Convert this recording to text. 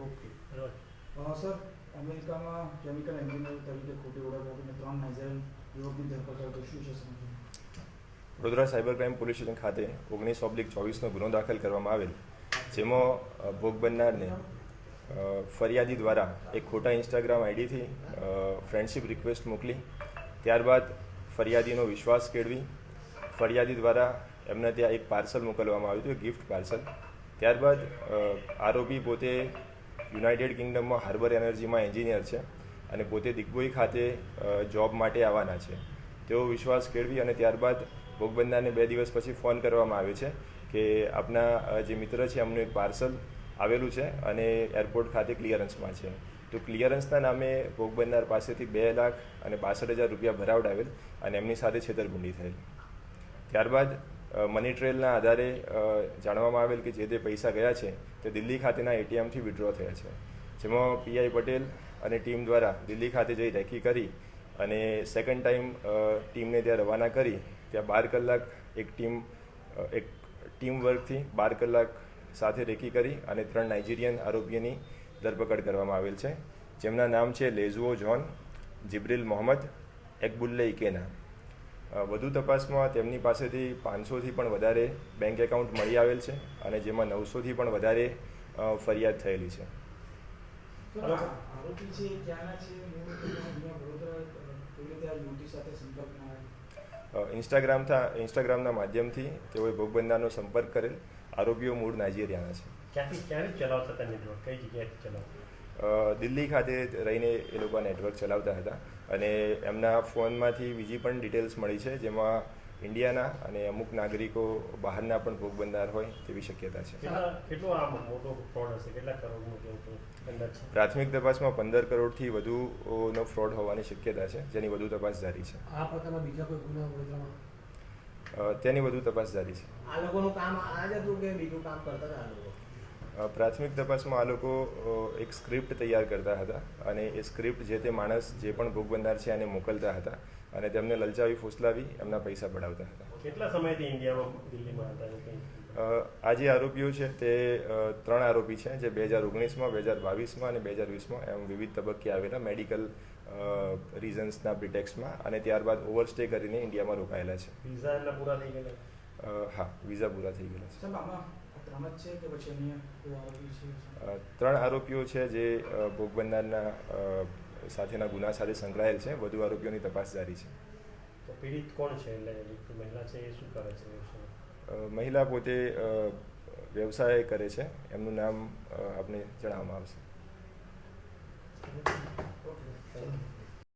Okay sir અમેરિકામાં chemical engineer તરીકે ખોટી ઓળખ આપીને ત્રણ નાઇજેરિયન યુવકની ધરપકડ શું છે Vadodara cyber crime police station ખાતે ઓગણીસ ઓબ્લિક ચોવીસનો ગુનો દાખલ કરવામાં આવેલ જેમાં ભોગ બનનારને ફરિયાદી દ્વારા એક ખોટા ઇન્સ્ટાગ્રામ આઈડીથી ફ્રેન્ડશિપ રિક્વેસ્ટ મોકલી ત્યારબાદ ફરિયાદીનો વિશ્વાસ કેળવી ફરિયાદી દ્વારા એમને ત્યાં એક પાર્સલ મોકલવામાં આવ્યું હતું ગિફ્ટ પાર્સલ. ત્યારબાદ આરોપી પોતે યુનાઇટેડ કિંગડમમાં હાર્બર એનર્જીમાં એન્જિનિયર છે અને પોતે દિગ્બોઈ ખાતે જોબ માટે આવવાના છે. તેઓ વિશ્વાસ કેળવી અને ત્યારબાદ ભોગબંદાને બે દિવસ પછી ફોન કરવામાં આવે છે કે આપના જે મિત્ર છે, એમનું એક પાર્સલ આવેલું છે અને એરપોર્ટ ખાતે ક્લિયરન્સમાં છે. તો ક્લિયરન્સના નામે ભોગ પાસેથી બે લાખ અને બાસઠ હજાર રૂપિયા ભરાવડાવેલ અને એમની સાથે છેતરપિંડી થયેલ. ત્યારબાદ મની ટ્રેલના આધારે જાણવામાં આવેલ કે જે તે પૈસા ગયા છે, તે દિલ્હી ખાતેના એટીએમથી વિડ્રો થયા છે. જેમાં પીઆઈ પટેલ અને ટીમ દ્વારા દિલ્હી ખાતે જઈ રેકી કરી અને સેકન્ડ ટાઈમ ટીમને ત્યાં રવાના કરી. ત્યાં બાર કલાક એક ટીમ એક ટીમ વર્કથી બાર કલાક સાથે રેકી કરી અને ત્રણ નાઇજીરિયન આરોપીઓની ધરપકડ કરવામાં આવેલ છે. જેમના નામ છે લેઝુઓ જોન, જિબ્રિલ મોહમ્મદ, એકબુલ્લે ઇકેના વધુ તપાસમાં તેમની પાસેથી પાંચસોથી પણ વધારે બેંક એકાઉન્ટ મળી આવેલ છે અને જેમાં નવસોથી પણ વધારે ફરિયાદ થયેલી છે. ઇન્સ્ટાગ્રામથી ઇન્સ્ટાગ્રામના માધ્યમથી તેઓએ ભોગબંધારનો સંપર્ક કરેલ. આરોપીઓ મૂળ નાઇજીરિયાના છે. ક્યાંથી ક્યાંથી ચલાવતા હતા નેટવર્ક કઈ જગ્યાએથી ચલાવતા દિલ્હી ખાતે રહીને એ લોકો નેટવર્ક ચલાવતા હતા અને એમના ફોનમાંથી બીજી પણ ડિટેલ્સ મળી છે જેમાં ઇન્ડિયાના અને અમુક નાગરિકો બહારના પણ ભોગ બનનાર હોય તેવી શક્યતા છે. કેટલા કેટલો આ મોટો ફ્રોડ હશે? કેટલા કરોડનું કેવું કેવું અંદાજ? છે પ્રાથમિક તપાસમાં પંદર કરોડથી વધુનો ફ્રોડ હોવાની શક્યતા છે જેની વધુ તપાસ જારી છે. આ પ્રકારના બીજા કોઈ ગુના તેની વધુ તપાસ જારી છે. આ લોકોનું કામ આ જ હતું કે બીજું કામ કરતા હતા આ લોકો? અ, પ્રાથમિક તપાસમાં આ લોકો એક સ્ક્રિપ્ટ તૈયાર કરતા હતા અને એ સ્ક્રિપ્ટ જે તે માણસ જે પણ ભોગ બનનાર છે એને મોકલતા હતા અને તેમને લલચાવી ફૂસલાવી એમના પૈસા પડાવતા હતા. કેટલા સમયથી ઇન્ડિયામાં દિલ્હીમાં હતા આ જે આરોપીઓ છે તે ત્રણ આરોપી છે જે બે હજાર ઓગણીસમાં બે હજાર બાવીસમાં અને બે હજાર વીસમાં એમ વિવિધ તબક્કે આવેલા મેડિકલ રીઝન્સના પ્રિટેક્સમાં અને ત્યારબાદ ઓવરસ્ટે કરીને ઇન્ડિયામાં રોકાયેલા છે. વિઝા પૂરા થઈ ગયેલા? હા વિઝા પૂરા થઈ ગયેલા છે. ત્રણ આરોપીઓ છે જે ભોગ બનનારના સાથેના ગુના સાથે સંકળાયેલ છે. વધુ આરોપીઓની તપાસ જારી છે. તો પીડિત કોણ છે? એટલે મહિલા છે એ શું કરે છે? મહિલા પોતે વ્યવસાય કરે છે. એમનું નામ આપને જણાવવામાં આવશે.